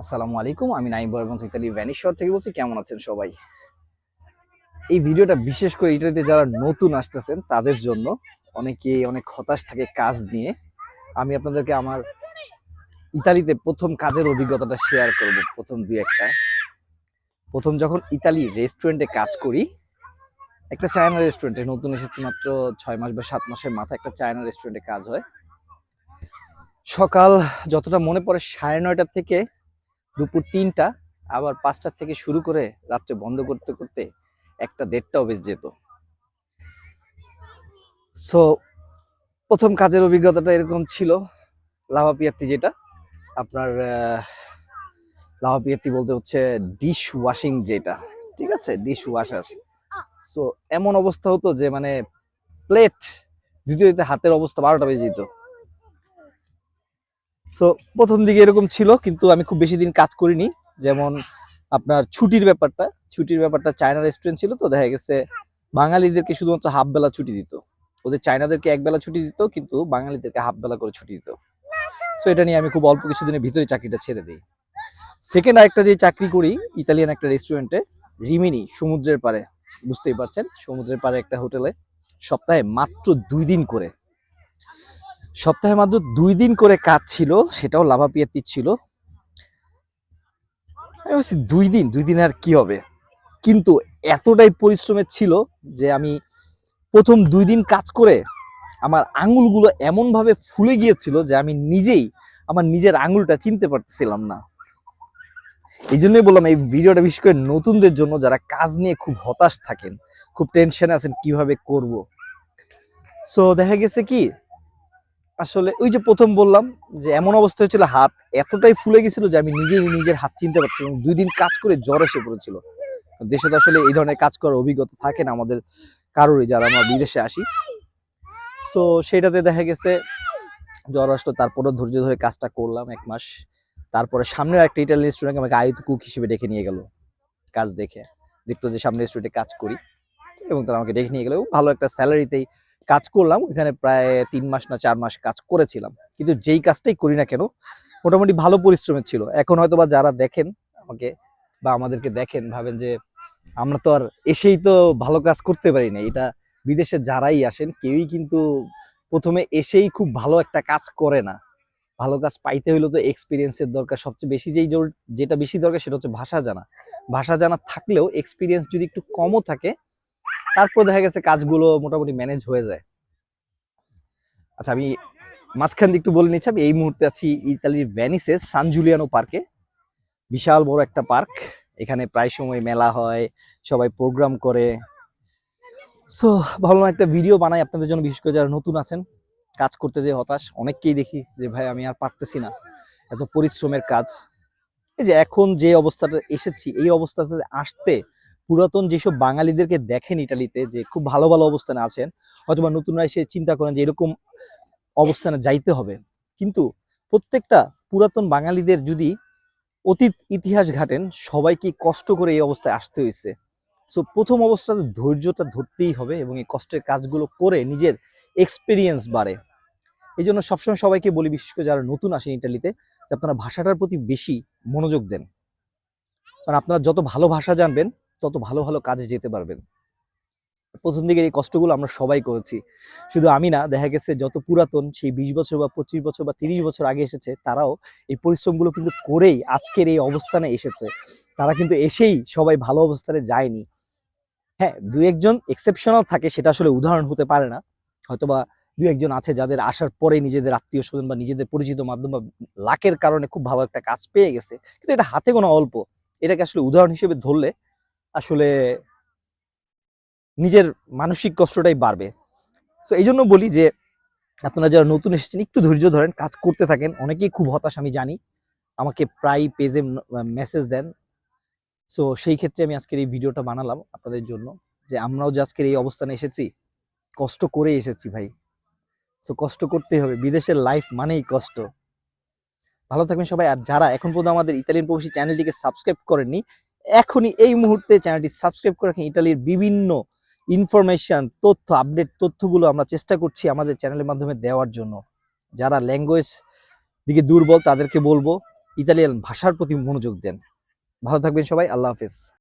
আসসালামু আলাইকুম, আমি নাইম বরগঞ্জ ইতালি ভ্যানিশ্বর থেকে বলছি, কেমন আছেন সবাই? এই ভিডিওটা বিশেষ করে ইটালিতে যারা নতুন আসতেছেন, তাদের জন্য অনেকে অনেক হতাশ থাকে কাজ নিয়ে। আমি আপনাদেরকে আমার ইতালিতে প্রথম কাজের অভিজ্ঞতাটা শেয়ার করব, প্রথম দুই একটা। প্রথম যখন ইতালি রেস্টুরেন্টে কাজ করি, একটা চায়না রেস্টুরেন্টে নতুন এসেছি মাত্র ছয় মাস বা সাত মাসের মাথায় একটা চায়না রেস্টুরেন্টে কাজ হয়। সকাল যতটা মনে পড়ে সাড়ে নয়টা থেকে দুপুর তিনটা আবার পাঁচটার থেকে শুরু করে রাত্রে বন্ধ করতে করতে একটা দেড়টাও বেশ যেত। সো প্রথম কাজের অভিজ্ঞতাটা এরকম ছিল লাভা পিয়াত্তি যেটা। আপনার আহ, লাভা পিয়াত্তি বলতে হচ্ছে ডিশ ওয়াশিং যেটা ঠিক আছে? ডিশ ওয়াশার সো এমন অবস্থা হতো যে মানে প্লেট দ্বিতীয় হাতের অবস্থা বারোটা বেজে যেত। সো প্রথম দিকে এরকম ছিল, কিন্তু আমি খুব বেশি দিন কাজ করিনি। যেমন আপনার ছুটির ব্যাপারটা ছুটির ব্যাপারটা চায়না রেস্টুরেন্ট ছিল তো, দেখা গেছে বাঙালিদেরকে শুধুমাত্র হাফ বেলা ছুটি দিত। ওদের চায়নাদেরকে এক বেলা ছুটি দিত, কিন্তু বাঙালিদেরকে হাফ বেলা করে ছুটি দিত। সো এটা নিয়ে আমি খুব অল্প কিছুদিনের ভিতরে চাকরিটা ছেড়ে দিই। সেকেন্ড আরেকটা যে চাকরি করি, ইতালিয়ান একটা রেস্টুরেন্টে রিমিনি, সমুদ্রের পাড়ে। বুঝতেই পারছেন, সমুদ্রের পাড়ে একটা হোটেলে সপ্তাহে মাত্র দুই দিন করে। সপ্তাহে মাত্র দুই দিন করে কাজ ছিল, সেটাও লাভা পিয়াত্তি ছিল। আমি ভাবছি দুই দিন দুই দিন আর কি হবে? কিন্তু এতটাই পরিশ্রমের ছিল যে আমি প্রথম দুই দিন কাজ করে আমার আঙুলগুলো এমনভাবে ফুলে গিয়েছিল যে আমি নিজেই আমার নিজের আঙুলটা চিনতে পারতেছিলাম না। এই জন্যই বললাম, এই ভিডিওটা বিশেষ করে নতুনদের জন্য যারা কাজ নিয়ে খুব হতাশ থাকেন, খুব টেনশনে আছেন কীভাবে করব? সো দেখা গেছে কি আসলে ওই যে প্রথম বললাম যে এমন অবস্থা হয়েছিল, হাত এতটাই ফুলে গেছিল যে আমি নিজেই নিজের হাত চিনতে পারছি এবং দুই দিন কাজ করে জ্বর এসে পড়েছিল। দেশে তো আসলে এই ধরনের কাজ করার অভিজ্ঞতা থাকে না আমাদের কারোরই, যারা আমরা বিদেশে আসি। সো সেটাতে দেখা গেছে, জ্বর আসলো তারপরে ধৈর্য ধরে কাজটা করলাম এক মাস। তারপরে সামনে একটা ইটালিয়ান রেস্টুরেন্ট আমাকে আয়ুত কুক হিসেবে ডেকে নিয়ে গেল কাজ দেখে। দেখতো যে সামনে রেস্টুরেন্টে কাজ করি এবং তারা আমাকে ডেকে নিয়ে গেল। ভালো একটা স্যালারিতেই কাজ করলাম এখানে প্রায় তিন মাস না চার মাস কাজ করেছিলাম। কিন্তু যেই কাজটাই করি না কেন, মোটামুটি ভালো পরিশ্রমের ছিল। এখন হয়তো বা যারা দেখেন আমাকে বা আমাদেরকে দেখেন, ভাবেন যে আমরা তো আর এসেই তো ভালো কাজ করতে পারি না। এটা বিদেশে যারাই আসেন, কেউই কিন্তু প্রথমে এসেই খুব ভালো একটা কাজ করে না। ভালো কাজ পাইতে হইলে তো এক্সপিরিয়েন্সের দরকার। সবচেয়ে বেশি যেই যেটা বেশি দরকার সেটা হচ্ছে ভাষা জানা। ভাষা জানা থাকলেও এক্সপিরিয়েন্স যদি একটু কমও থাকে তারপর দেখা গেছে কাজগুলো মোটামুটি ম্যানেজ হয়ে যায়। আচ্ছা আমি মাঝখান দিয়ে একটু বলে নিচ্ছি, আমি এই মুহূর্তে আছি ইতালির ভ্যানিসে সান জুলিয়ানো পার্কে বিশাল বড় একটা পার্ক এখানে প্রায় সময় মেলা হয়, সবাই প্রোগ্রাম করে। সো ভাবলাম একটা ভিডিও বানাই আপনাদের জন্য, বিশেষ করে যারা নতুন আছেন, কাজ করতে যে হতাশ, অনেককেই দেখি যে, ভাই, আমি আর পারতেছি না, এত পরিশ্রমের কাজ। এই যে, এখন যে অবস্থাটা এসেছি, এই অবস্থাতে আসতে পুরাতন যেসব বাঙালিদেরকে দেখেন ইটালিতে যে খুব ভালো ভালো অবস্থানে আছেন অথবা নতুনরা এসে চিন্তা করেন যে এরকম অবস্থানে যাইতে হবে। কিন্তু প্রত্যেকটা পুরাতন বাঙালিদের যদি অতীত ইতিহাস ঘাটেন, সবাইকে কষ্ট করে এই অবস্থায় আসতে হয়েছে সো প্রথম অবস্থাতে ধৈর্যটা ধরতেই হবে এবং এই কষ্টের কাজগুলো করে নিজের এক্সপিরিয়েন্স বাড়ে। এই জন্য সবসময় সবাইকে বলি, বিশেষ করে যারা নতুন আসেন ইটালিতে আপনারা ভাষাটার প্রতি বেশি মনোযোগ দেন। কারণ আপনারা যত ভালো ভাষা জানবেন তত ভালো ভালো কাজে যেতে পারবেন। প্রথম দিকের এই কষ্টগুলো আমরা সবাই করেছি। শুধু আমি না, দেখা গেছে যত পুরাতন সেই বিশ বছর বা পঁচিশ বছর বা তিরিশ বছর আগে এসেছে, তারাও এই পরিশ্রমগুলো কিন্তু করেই আজকের এই অবস্থানে এসেছে। তারা কিন্তু এসেই সবাই ভালো অবস্থানে যায়নি। হ্যাঁ দু একজন এক্সেপশনাল থাকে সেটা আসলে উদাহরণ হতে পারে না। হয়তোবা দু একজন আছে যাদের আসার পরে নিজেদের আত্মীয় স্বজন বা নিজেদের পরিচিত মাধ্যম বা লাকের কারণে খুব ভালো একটা কাজ পেয়ে গেছে। কিন্তু এটা হাতে গোনা অল্প। এটাকে আসলে উদাহরণ হিসেবে ধরলে আসলে নিজের মানসিক কষ্টটাই বাড়বে। তো এই জন্য বলি যে, আপনারা যারা নতুন এসেছেন, একটু ধৈর্য ধরেন, কাজ করতে থাকেন। অনেকেই খুব হতাশ, আমি জানি। আমাকে প্রায় পেজে মেসেজ দেন। সো সেই ক্ষেত্রে আমি আজকের এই ভিডিওটা বানালাম আপনাদের জন্য। যে, আমরাও যে আজকের এই অবস্থানে এসেছি, কষ্ট করে এসেছি ভাই। সো কষ্ট করতেই হবে। বিদেশের লাইফ মানেই কষ্ট। ভালো থাকবেন সবাই। আর যারা এখন পর্যন্ত আমাদের ইতালিয়ান প্রবাসী চ্যানেলটিকে সাবস্ক্রাইব করেননি এখনই এই মুহূর্তে চ্যানেলটি সাবস্ক্রাইব করে রাখেন। ইটালির বিভিন্ন ইনফরমেশন তথ্য আপডেট তথ্যগুলো আমরা চেষ্টা করছি আমাদের চ্যানেলের মাধ্যমে দেওয়ার জন্য। যারা ল্যাঙ্গুয়েজ দিকে দুর্বল তাদেরকে বলব, ইতালিয়ান ভাষার প্রতি মনোযোগ দেন। ভালো থাকবেন সবাই, আল্লাহ হাফেজ।